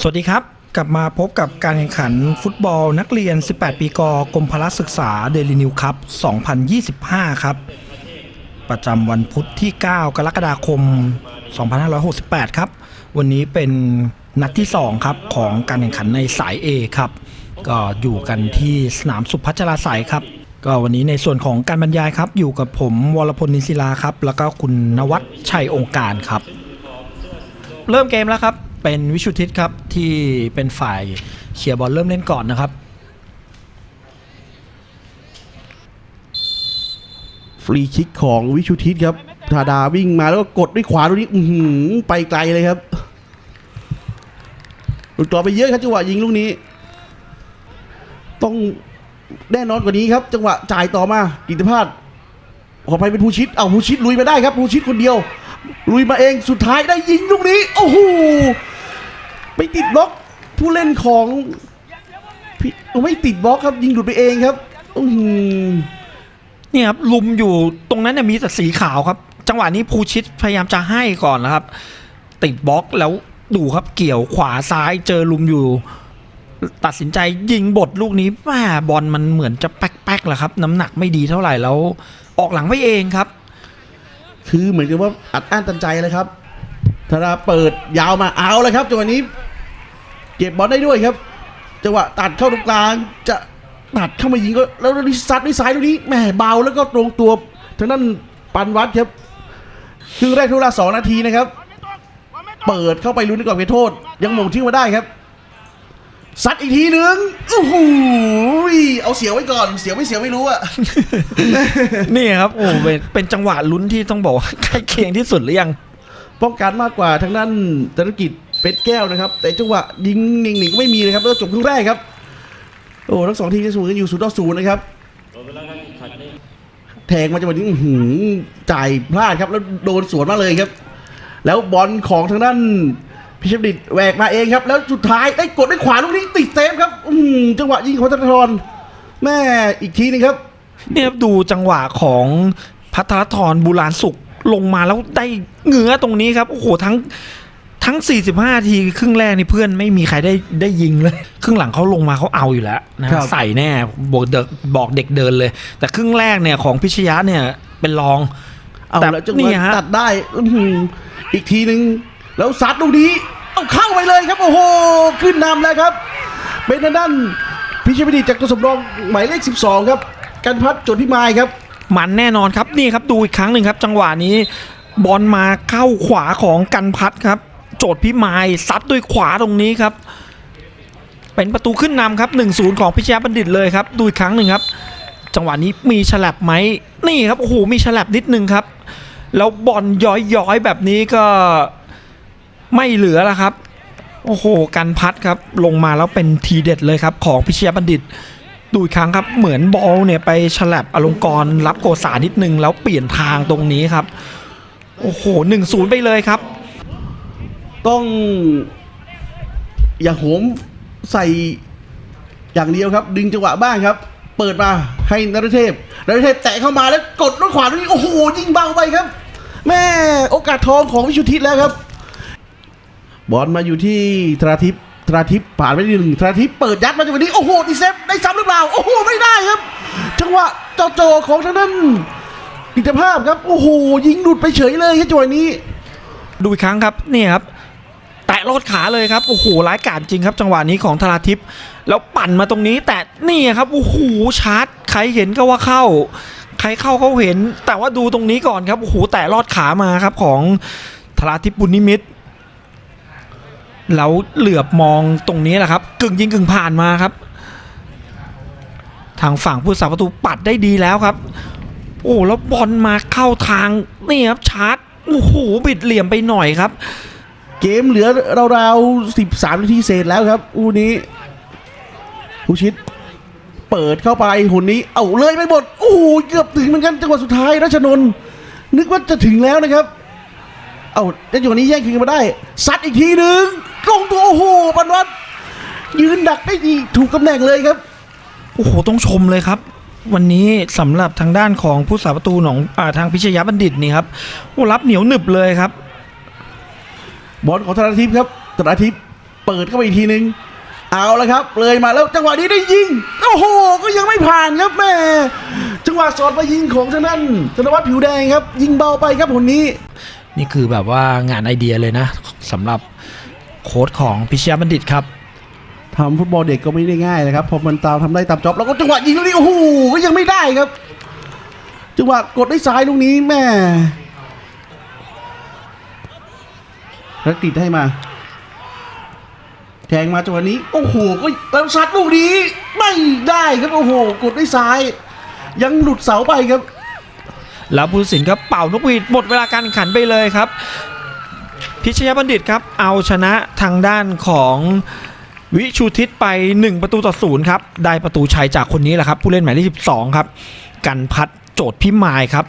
สวัสดีครับ กลับมาพบกับการแข่งขันฟุตบอลนักเรียน 18 ปีกกรมพละศึกษาเดลินิวคัพ2025 ครับ ประจำวันพุธที่ 9 กรกฎาคม 2568 ครับ วันนี้เป็นนัดที่ 2 ครับ ของการแข่งขันในสาย A ครับ ก็อยู่กันที่สนามสุพัชราสายครับ ก็วันนี้ในส่วนของการบรรยายครับ อยู่กับผมวรพลนินศิลาครับ แล้วก็คุณนวัดชัยองค์การครับ เริ่มเกมแล้วครับ เป็นวิชุทิตครับที่เป็นฝ่ายเชียบอลเริ่มเล่นก่อนนะครับ ฟรีคิกของวิชุทิตครับธาดาวิ่งมาแล้วก็กดด้วยขวาตรงนี้อื้อหือไปไกลเลยครับหลุดกรอบไปเยอะครับจังหวะยิงลูกนี้ ต้องแน่นอนกว่านี้ครับ จังหวะจ่ายต่อมากิติพาสขอไปเป็นภูชิตเอาภูชิตลุยมาได้ครับภูชิตคนเดียว ลุยมาเองสุดท้ายได้ยิงลูกนี้ โอ้โหไปติดบล็อกผู้เล่นของพี่ไม่ติดบล็อกครับ ยิงหลุดไปเองครับอือหือเนี่ยครับลุมอยู่ตรงนั้นเนี่ยมีแต่สีขาวครับ จังหวะนี้ภูชิตพยายามจะให้ก่อนนะครับ ติดบล็อกแล้วดูครับเกี่ยวขวาซ้ายเจอลุมอยู่ ตัดสินใจยิงบทลูกนี้แม่บอลมันเหมือนจะแป๊กๆแหละครับ น้ำหนักไม่ดีเท่าไหร่แล้ว ออกหลังไปเองครับ คือเหมือนกับว่าอัดอั้นตันใจเลยครับธาราเปิดยาวมาเอาเลยครับจังหวะนี้ เก็บบอลได้ด้วยครับจังหวะตัดเข้าตรงกลาง จะตัดเข้ามายิงก็แล้วนี่ซัดด้วยซ้ายตรงนี้แหมเบาแล้วก็ตรงตัวทางนั้นปันวัดครับครึ่งแรกทุกเวลาสองนาทีนะครับ เปิดเข้าไปลุ้นในกรอบเขตโทษ ยังหม่งทิ้งมาได้ครับ ซัดอีกทีหนึ่งโอ้โหเอาเสียวไว้ก่อน เสียวไม่เสียวไม่รู้อะนี่ครับ โอ้เป็นเป็นจังหวะลุ้นที่ต้องบอกว่าใกล้เคียงที่สุดหรือยัง ป้องกันมากกว่าทางด้านธนกิจเป็ดแก้วนะครับ แต่จังหวะยิงหนิ่งๆก็ไม่มีนะครับ แล้วจบครึ่งแรกครับ โอ้ทั้งสองทีมจะสูงกันอยู่ศูนย์ต่อศูนย์นะครับแทงมาจังหวะนี้อื้อหือจ่ายพลาดครับ แล้วโดนสวนมาเลยครับ แล้วบอลของทางด้าน พิชดิตแหวกมาเองครับ แล้วสุดท้ายได้กดด้วยขวาลูกนี้ติดเซฟครับ อื้อหือจังหวะยิงของธนาธรแม่อีกทีหนึงครับเนี่ยครับดูจังหวะของพัทรธรบุราณสุขลงมาแล้วได้เหงือตรงนี้ครับโอ้โหทั้งทั้ง 45 ทีครึ่งแรกนี่เพื่อนไม่มีใครได้ได้ยิงเลย ครึ่งหลังเขาลงมาเขาเอาอยู่แล้วนะครับใส่แน่บอกเด็กบอกเด็กเดินเลย แต่ครึ่งแรกเนี่ยของพิชยะเนี่ยเป็นรองเอาแต่แล้วจังหนี่วะฮะตัดได้อื้อหืออีกทีหนึ่งแล้วซัดลูกนี้ เอาเข้าไปเลยครับ โอ้โห ขึ้นนำแล้วครับ เป็นทางด้านพิชิตพิธีจากตัวสำรองหมายเลข 12 ครับ กันพัฒน์โจทย์พิมายครับ มันแน่นอนครับนี่ครับดูอีกครั้งหนึ่งครับ จังหวะนี้บอลมาเข้าขวาของกันพัฒครับ โจทย์พิมายซัดด้วยขวาตรงนี้ครับ เป็นประตูขึ้นนำครับ 1-0 ของพิชยาบัณฑิตเลยครับดูอีกครั้งหนึ่งครับ จังหวะนี้มีฉลับไหมนี่ครับโอ้โหมีฉลับนิดนึงครับ แล้วบอลย้อยๆแบบนี้ก็ ไม่เหลือแล้วครับ โอ้โห กันพัดครับ ลงมาแล้วเป็นทีเด็ดเลยครับ ของพิชยบัณฑิต ดูอีกครั้งครับ เหมือนบอลเนี่ยไปฉลับอลงกรณ์รับโกษานิดนึง แล้วเปลี่ยนทางตรงนี้ครับ โอ้โหหนึ่งศูนย์ไปเลยครับ ต้อง อย่าโหมใส่อย่างเดียวครับ ดึงจังหวะบ้างครับ เปิดมาให้นรเทพนรเทพแตะเข้ามาแล้วกดลูกขวาตรงนี้โอ้โหยิงเบาไปครับ แม่โอกาสทองของวิชุทิศแล้วครับ บอลมาอยู่ที่ธราทิพย์ธราทิพย์ผ่านไปที่หนึ่งธราทิพย์เปิดยัดมาจังหวะนี้โอ้โหดีเซฟได้ซ้ำหรือเปล่าโอ้โหไม่ได้ครับ จังหวะเจาโจของทางด้นกิจภาพครับโอ้โหยิงหลุดไปเฉยเลยครับจังหวะนี้ ดูอีกครั้งครับนี่ครับ แตะลอดขาเลยครับโอ้โหร้ายกาจจริงครับ จังหวะนี้ของธราทิพย์แล้วปั่นมาตรงนี้แต่นี่ครับโอ้โหชาร์จใครเห็นก็ว่าเข้า ใครเข้าเขาเห็น แต่ว่าดูตรงนี้ก่อนครับโอ้โหแตะลอดขามาครับของธราทิพย์บุญนิมิตร แล้วเหลือบมองตรงนี้แหละครับ กึ่งยิงกึ่งผ่านมาครับ ทางฝั่งผู้สาประตูปัดได้ดีแล้วครับ โอ้แล้วบอลมาเข้าทางนี่ครับชาร์จโอ้โหบิดเหลี่ยมไปหน่อยครับ เกมเหลือราวๆ13นาทีเศษแล้วครับ อูนี้ผู้ชิดเปิดเข้าไปหุ่นนี้เอาเลยไปหมดโอ้โหเกือบถึงเหมือนกันจังหวะสุดท้ายรัชนน์นึกว่าจะถึงแล้วนะครับ เอาแต่จังหวะนี้แย่งคืนมาได้ซัดอีกทีหนึ่งกงตัวโอ้โหปันวัดยืนดักได้ดีถูกตำแหน่งเลยครับ โอ้โหต้องชมเลยครับ วันนี้สำหรับทางด้านของผู้สาประตูหนองอาทางพิชยบัณฑิตนี่ครับโอ้รับเหนียวหนึบเลยครับ บอลของธนาทิพย์ครับธนาทิพย์เปิดเข้าไปอีกทีนึงเอาละครับ เลยมาแล้วจังหวะนี้ได้ยิงโอ้โหก็ยังไม่ผ่านครับแม่จังหวะสอดมายิงของทางนั้นธนวัฒน์ผิวแดงครับ ยิงเบาไปครับคนนี้ นี่คือแบบว่างานไอเดียเลยนะสำหรับโค้ชของพิชยาบัณฑิตครับทำฟุตบอลเด็กก็ไม่ได้ง่ายนะครับพอมันตามทำได้ตามจ็อบแล้วก็จังหวะยิงลูกนี้โอ้โหก็ยังไม่ได้ครับ จังหวะกดด้วยซ้ายลูกนี้แม่แล้วติดให้มาแทงมาจังหวะนี้โอ้โหก็แล้วซัดลูกนี้ไม่ได้ครับโอ้โห กดด้วยซ้าย ยังหลุดเสาไปครับ แล้วผู้สินครับเป่านกหวีดหมดเวลาการขันไปเลยครับ พิชยบัณฑิตครับเอาชนะทางด้านของวิชูทิศไป 1 ประตูต่อศูนย์ครับได้ประตูชัยจากคนนี้แหละครับผู้เล่นหมายเลข12 ครับ กันพัดโจทย์พิมายครับ